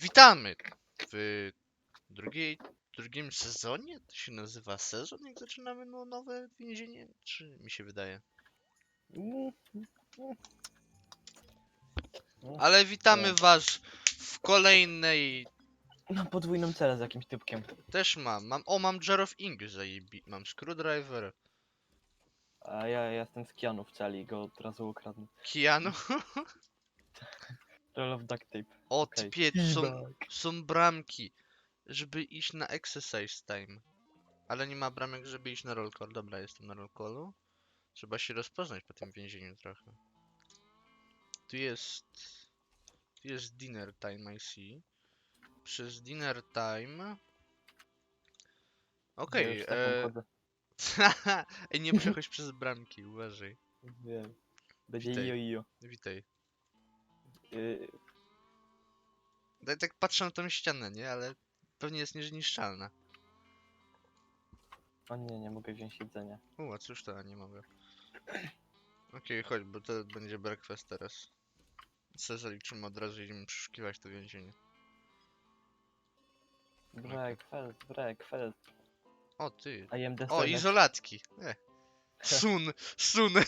Witamy w drugiej, drugim sezonie? To się nazywa sezon, jak zaczynamy no, nowe więzienie? Czy mi się wydaje? Ale witamy Nie. was w kolejnej... Mam podwójną celę z jakimś typkiem. Też mam. mam o, mam Jar of Ink zajebi... Mam Screwdriver. A ja jestem z Kianu w celi i go od razu ukradnę. Kianu. Roll of duct tape. O, Okej. są, Feedback. są bramki, żeby iść na exercise time. Ale nie ma bramek, żeby iść na roll call. Dobra, jestem na roll callu. Trzeba się rozpoznać po tym więzieniu trochę. Tu jest... Tu jest dinner time, I see. Przez dinner time... Ja Okej, już taką e... chodzę. Ej, nie przechodź przez bramki, uważaj. Wiem. Będzie Witaj. io io. Witaj. Yy, Tak, tak patrzę na tą ścianę, nie? Ale pewnie jest niezniszczalna. o nie, nie mogę wziąć jedzenia. U, a cóż to, a nie mogę. Okej, chodź, bo to będzie breakfast teraz. Se zaliczymy od razu, idziemy przeszukiwać to więzienie. Breakfast, breakfast. O, ty. I am the O, izolatki. E. Sun, sun.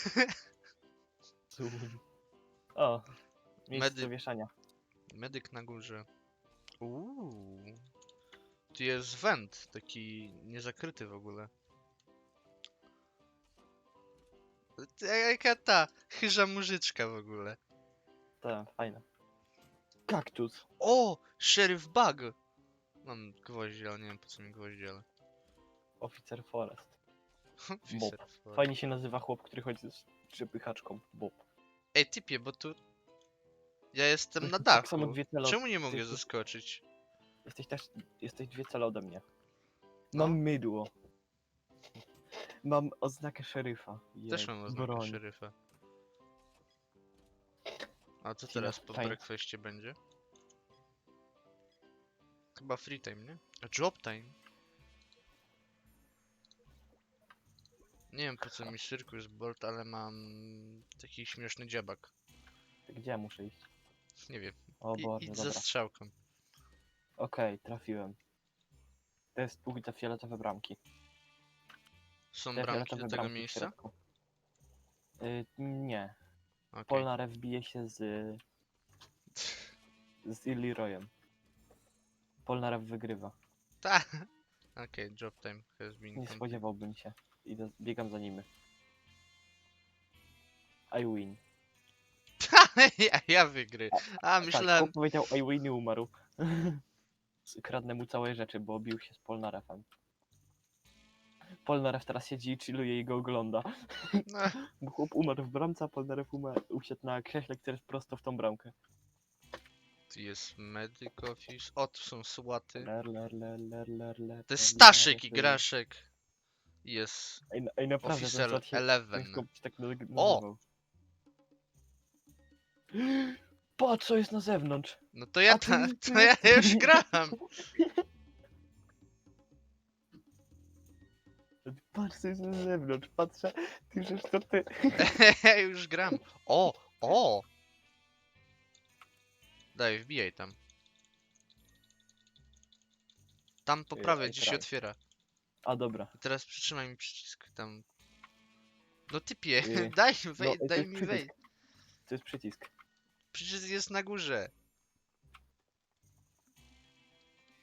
O, miejsce Medy- do wieszania. Medyk na górze. Uuu. Tu jest węd, taki niezakryty w ogóle. Ty, Jaka ta chyża mużyczka w ogóle. Tak, fajne. Kaktus. O! Sheriff Bug! Mam gwoździe, ale nie wiem po co mi gwoździe, ale... Oficer Forest. Bug. Fajnie się nazywa chłop, który chodzi z przepychaczką. Bob. Ej, typie, bo tu... Ja jestem na Tak dachu. samo dwie cele od- Czemu nie mogę tych- zaskoczyć? Jesteś też, jesteś dwie cele ode mnie. Mam mydło. Mam oznakę szeryfa. Też Jej, mam oznakę broń. szeryfa. A co teraz po fajnie. breakfastie będzie? Chyba free time, nie? A job time? Nie wiem po co mi Circus Bolt, ale mam taki śmieszny dziabak. Gdzie ja muszę iść? Nie wiem. O I, Boże, idź dobra. ze strzałką. Okej, trafiłem. To jest póki co fioletowe bramki. Są Te bramki fioletowe do tego bramki w miejsca? środku. Y, nie. Okej. Polnareff bije się z... z Illiroyem. Polnareff wygrywa. Ta. Okej, job time has been Nie spodziewałbym się. Idę, biegam za nimi. I win. ja, ja wygry. A, Tak, myślałem... chłop powiedział I win i umarł. Kradnę mu całe rzeczy, bo bił się z Polnareffem. Polnareff teraz siedzi i chilluje i go ogląda. No, Bo chłop umarł w bramce, a Polnareff umarł, usiadł na krześle, które jest prosto w tą bramkę. tu jest medic office. O, tu są słaty. Ler, ler, ler, ler, ler, ler, To jest Staszek i. Graszek. Jest Ej, ej naprawdę, ten Officer słod się Eleven. ciężko być tak nag- O! nazywał. Patrz, co jest na zewnątrz. No to ja, A ty ta, to ja już gram. Patrz, co jest na zewnątrz. Patrzę, ty żeś to ty. ja już gram. O, o! Daj, wbijaj tam. Tam po Ej, prawej ej, gdzie się otwiera. A dobra. I teraz przytrzymaj mi przycisk tam. No typie, daj, No, wej, ej, to daj mi przycisk. wejść. To jest przycisk. Przycisk jest na górze.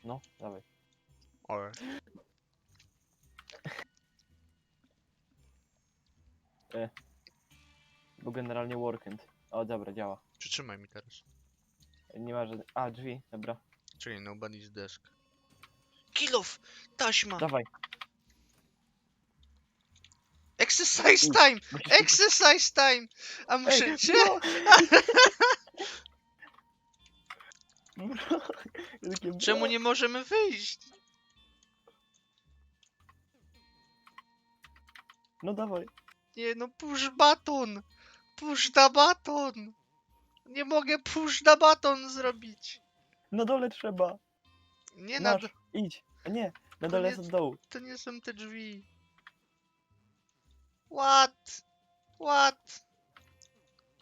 No, dawaj. O, Bo generalnie workend. O, dobra, działa. przytrzymaj mi teraz. Nie ma żadnych... A, drzwi, dobra. Czyli nobody's desk. Kilof! Taśma! Dawaj. Exercise time! Exercise time! A muszę cię... bro. Czemu nie możemy wyjść? No dawaj. Nie no, push baton! Push da baton! Nie mogę push da baton zrobić! Na dole trzeba. Nie na... Masz, idź. A nie, na dole jest od dołu. To nie są te drzwi. What? What?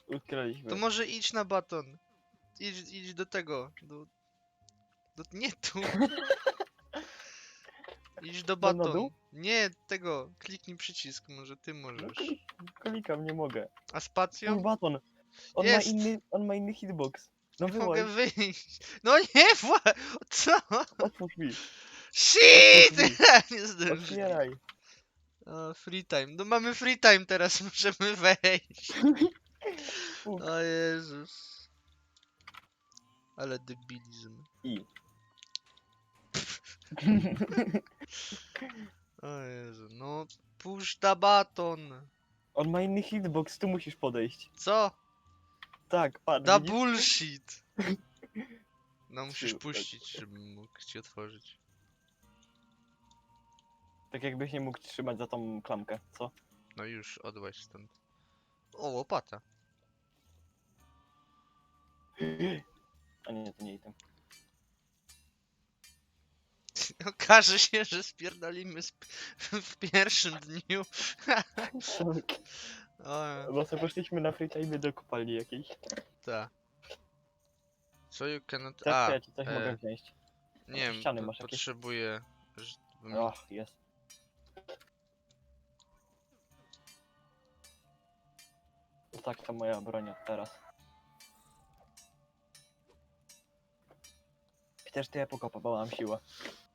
Ukradliśmy. To może idź na baton. Idź, idź do tego. Do... No nie tu. Idź do Tam na baton. dół? Nie, tego. Kliknij przycisk, może ty No, możesz. klik- klikam, nie mogę. A Ten spacją? baton. On Jest. ma inny, on ma inny hitbox. No mogę wyjść. No nie, wła... Co? otwórz mi. Shit! nie zdążyłem. Otwieraj. O, free time. No mamy free time teraz, możemy wejść. O Jezus. Ale debilizm. I. O Jezu, no puść na baton. On ma inny hitbox, tu musisz podejść. Co? Tak, patrz. Da widzisz? bullshit. No musisz Siu, tak. puścić, żebym mógł ci otworzyć. Tak jakbyś nie mógł trzymać za tą klamkę, co? No już, odłaź stąd. O, łopata. A nie, to nie item. Okaże się, że spierdolimy sp w pierwszym dniu. o, Bo sobie poszliśmy na free time do kopalni jakiejś. ta. Co you cannot... Tak, A, ja ci coś e, mogę wziąć. nie wiem, ściany po- masz jakieś? potrzebuję... żebym- Och, jest. To tak to moja broń od teraz. Też ty ja pokopę, bo mam siłę.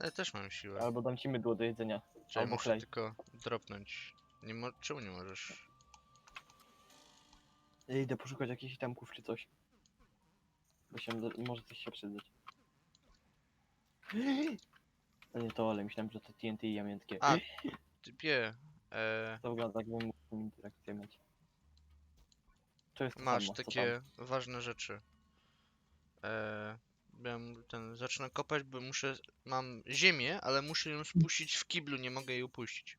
Ja też mam siłę. Albo dam ci mydło do jedzenia. Czekaj, albo muszę tylko dropnąć. Nie mo czemu nie możesz? Ja idę poszukać jakichś itemków czy coś. Bo się może coś się przydać. No nie to, ale myślałem, że to TNT i jamiętkie. A, typie. E, To wygląda jakbym mógł z nim interakcję mieć. To jest to masz samo, co takie ważne rzeczy. E, miałem ten, zacznę kopać, bo muszę, mam ziemię, ale muszę ją spuścić w kiblu, nie mogę jej upuścić.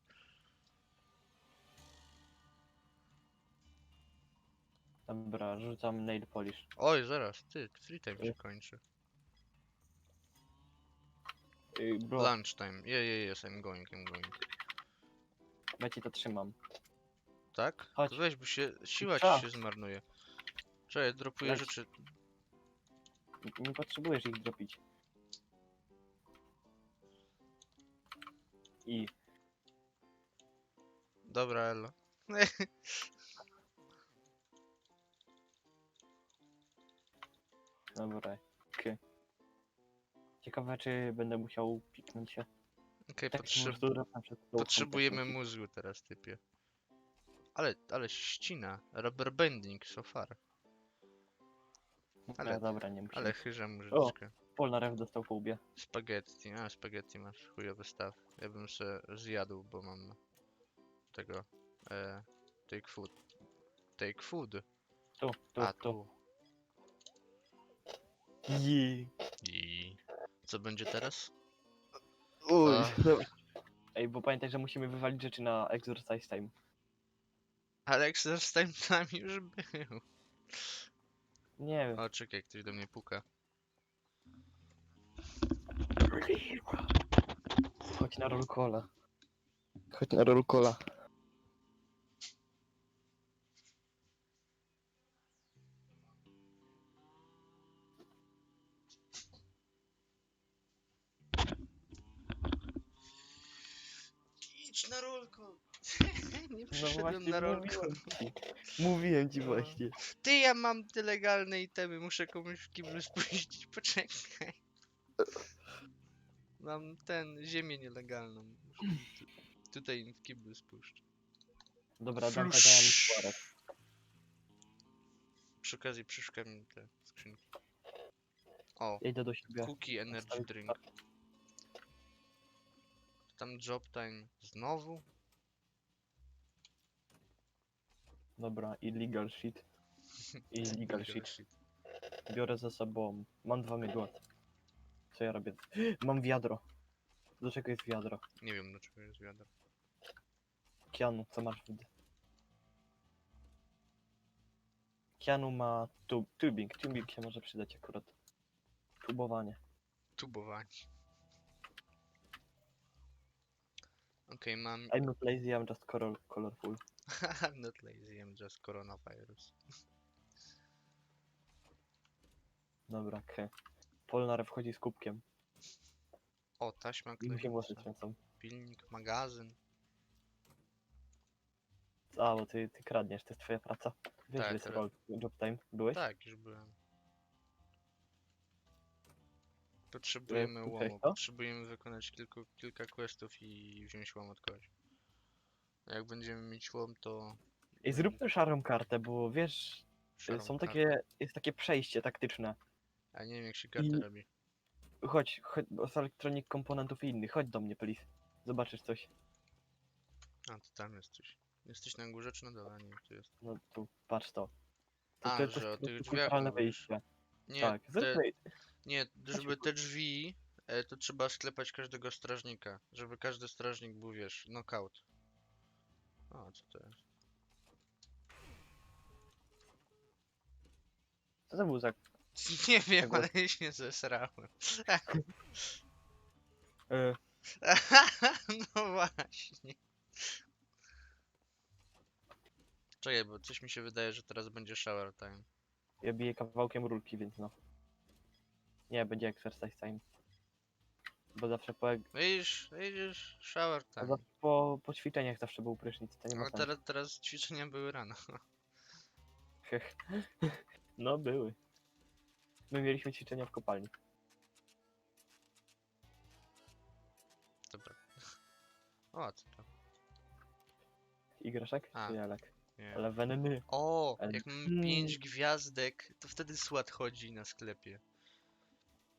Dobra, rzucam nail polish. Oj, zaraz, ty, free time się Ej. kończy. Yy, bro, Lunch time, je, je, yes, I'm going, I'm going. ja ci to trzymam. Tak? Chodź. To weź, bo się, siła ci się zmarnuje. Czekaj, dropuję Leć. rzeczy. Nie- Nie potrzebujesz ich dropić. I Dobra, elo. dobra, okej. Ciekawe, czy będę musiał piknąć się. Okej, Tak, dropnę przed tą potrzebujemy mózgu teraz, typie. Ale, ale ścina. Rubber bending so far. Ale- dobra, nie muszę. Ale chyża mużyczkę. Polnareff dostał po łbie. Spaghetti, a spaghetti masz chujowy staw. Ja bym se zjadł, bo mam tego e, take food. Take food. Tu, tu, A tu. tu. Jej. I co będzie teraz? Uj, A. dobra. Ej, bo pamiętaj, że musimy wywalić rzeczy na exercise time. Alex time tam już był. Nie wiem. O, czekaj, ktoś do mnie puka. Chodź na roll cola. Chodź na roll cola. Idź na rolko! nie No przyszedłem na rolko. mówiłem ci. Mówiłem ci No. właśnie. Ty, ja mam te legalne itemy, muszę komuś w kiblu spuścić, poczekaj. Mam ten, ziemię nielegalną. Muszę tu- tutaj w kiblu spuszczę. Dobra, dam tego na mi Przy okazji przyszukam mi te skrzynki. O, Ja idę do siebie. cookie energy drink. Tam job time znowu? Dobra, illegal shit. Illegal shit. Biorę ze sobą. Mam dwa mydła. Co ja robię? Mam wiadro. Do czego jest wiadro? Nie wiem dlaczego jest wiadro. Kianu, co masz w... Kianu ma tu tubing. Tubing się może przydać akurat. Tubowanie. Tubowanie. Okej, mam... I'm not lazy, I'm just color colorful. I'm not lazy, I'm just coronavirus. Dobra, okej. Polnar wchodzi z kubkiem. O, taśma włosy klejąca, trzęsą. pilnik, magazyn. A, bo ty, ty kradniesz, to jest twoja praca. Wiesz, Tak, że jest ale- roll job time. Byłeś? Tak, już byłem. Potrzebujemy tutaj łomu. to? Potrzebujemy wykonać kilku, kilka questów i wziąć łom od kogoś. Jak będziemy mieć łom, to... I zróbmy szarą kartę, bo wiesz, szarą są kartę. takie, jest takie przejście taktyczne. A nie wiem jak się kartę I- robi. Chodź, chodź, bo z elektronik komponentów i innych, chodź do mnie, please. Zobaczysz coś. A, to tam jest coś. Jesteś na górze czy na dole? Nie, tu jest. No tu, patrz to. To, A, że o tych drzwiach centralne mówisz. wejście. Nie, tak, te, zróbmy, nie, żeby te drzwi, e, to trzeba sklepać każdego strażnika. Żeby każdy strażnik był, wiesz, knockout. O, co to jest? co to był za... Nie wiem, Tego- ale się zesrałem. E, no właśnie. Czekaj, bo coś mi się wydaje, że teraz będzie shower time. ja biję kawałkiem rurki, więc no. Nie, będzie exercise time. Bo zawsze po, Widzisz, widzisz, shower a time. zawsze po, po ćwiczeniach zawsze był prysznic, to nie ma Ale sensu. teraz, teraz ćwiczenia były rano. No były. My mieliśmy ćwiczenia w kopalni. Dobra. O, co to? Igraszek? A. Czy? Nie. Ale weneny. O, Ale- jak mamy. 5 gwiazdek, to wtedy SWAT chodzi na sklepie.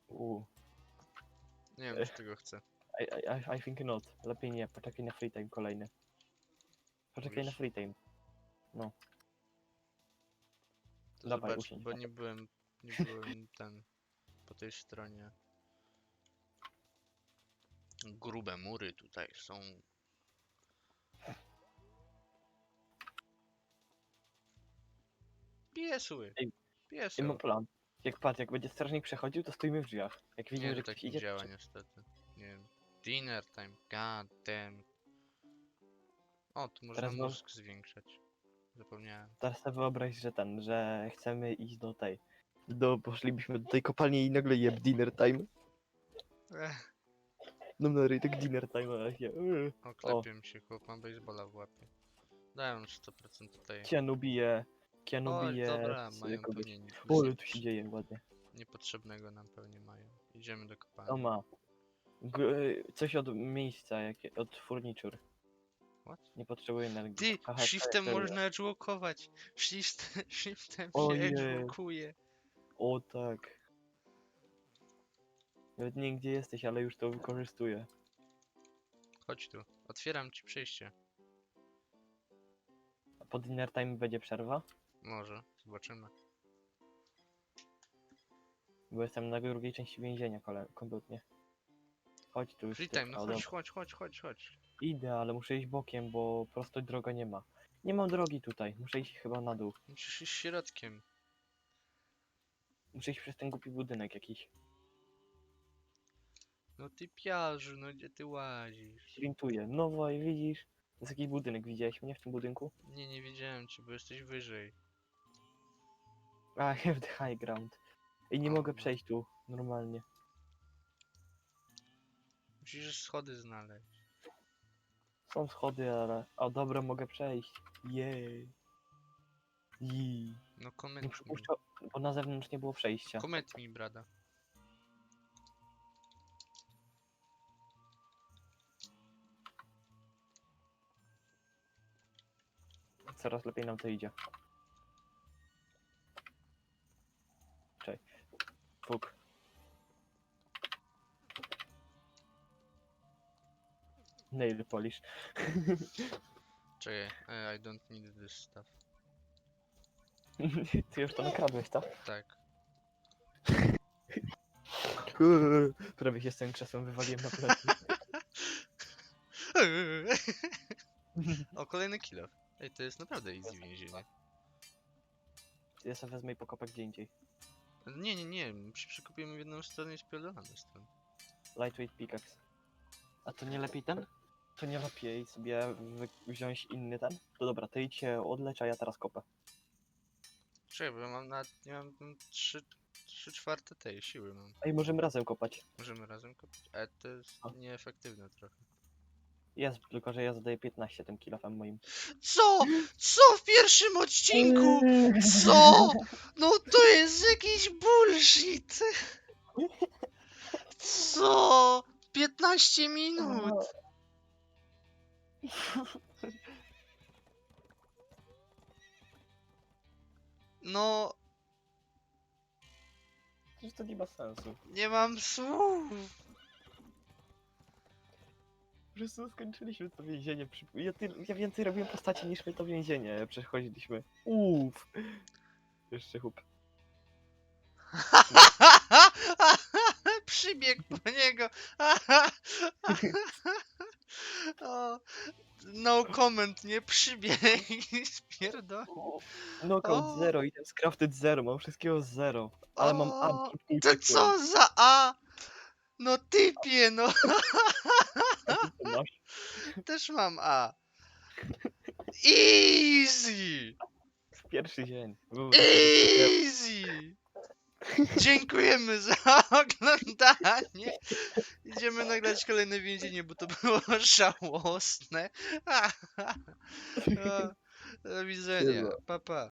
Uuu. Nie wiem, czy tego chcę. I, I, I think not. Lepiej nie, poczekaj na free time kolejny. Poczekaj na Mówisz? free time. To Dawaj, zobacz, usiądź bo na nie byłem, nie byłem ten, po tej stronie. Grube mury tutaj są. Piesły! Ej, I Piesły! mam plan. Jak patrz, jak będzie strażnik przechodził, to stoimy w drzwiach. Jak widzimy, Nie, że to tak ktoś idzie, działa niestety. Nie wiem. Dinner time, god damn. O, tu można Teraz mam- mózg zwiększać. Zapomniałem. teraz sobie wyobraź, że ten, że chcemy iść do tej. Do, poszlibyśmy do tej kopalni i nagle jeb dinner time. Ech, No no, tak dinner time, a ja, yy. oklepię się, chłop ma baseballa w łapie. Dałem 100% tutaj. Kianu bije, Kianu O, bije dobra, mają pewnie O, tu się dzieje ładnie. niepotrzebnego nam pewnie mają. Idziemy do To kopalni. ma. G coś od miejsca, jakie, od furniture. What? Nie potrzebuję energii. Ty, Haha, shiftem serio. można edgewokować. Shift, shiftem się Ojej. O tak. Nawet nie wiem gdzie jesteś, ale już to wykorzystuję. Chodź tu, otwieram ci przejście. A po dinner time będzie przerwa? Może, zobaczymy. Bo jestem na drugiej części więzienia kole- kompletnie. Chodź tu już. Free ty. time, no chodź, chodź, chodź, chodź, chodź. Idę, ale muszę iść bokiem, bo prosto droga nie ma. Nie mam drogi tutaj, muszę iść chyba na dół. Musisz iść środkiem. Muszę iść przez ten głupi budynek jakiś. No ty piarzu, no gdzie ty łazisz? Sprintuję. No woj, widzisz? To jest jakiś budynek, widziałeś mnie w tym budynku? Nie, nie wiedziałem ci, bo jesteś wyżej. I have the high ground. I nie mogę no. przejść tu normalnie. Musisz schody znaleźć. Są schody, ale... O, dobra, mogę przejść. Jej. Jej. No Nie koment mi. bo na zewnątrz nie było przejścia. Koment mi, brada. Coraz lepiej nam to idzie. Fuk. Nail polish. Czekaj, eh, I don't need this stuff. Ty już to nakradłeś, tak? Tak. Prawie się z tym krzesłem wywaliłem na plecy. o, kolejny kill. Ej, to jest naprawdę easy więzienie. Ja sobie wezmę i pokopę gdzie indziej. Nie, nie, nie, przy- przykupimy w jedną stronę i spierdolamy stąd. Lightweight pickaxe. A to nie lepiej ten? To nie lepiej sobie wy- wziąć inny ten? To dobra, ty idź się odlecz, a ja teraz kopę. Czekaj, bo ja mam na... nie mam tam trzy... trzy czwarte tej siły mam. Ej, możemy razem kopać. Możemy razem kopać. Ale to jest O. nieefektywne trochę. Jest, tylko że ja zadaję 15 tym kilofem moim. Co? Co w pierwszym odcinku? Co? No to jest jakiś bullshit. Co? 15 minut. No, Przecież to nie ma sensu. nie mam słów. Po prostu skończyliśmy to więzienie. przy- Ja, ty, ja więcej robiłem postaci niż my to więzienie przechodziliśmy. Uff. Jeszcze chłop. Przybiegł po niego. o, no comment, nie przybiegł i spierdolił. Knockout O. 0, item scrafted 0, mam wszystkiego 0. Ale mam A. To co za A? No typie, no też mam A. Easy! Pierwszy dzień. Easy! Dziękujemy za oglądanie. Idziemy nagrać kolejne więzienie, bo to było żałosne. Do widzenia. Pa, pa.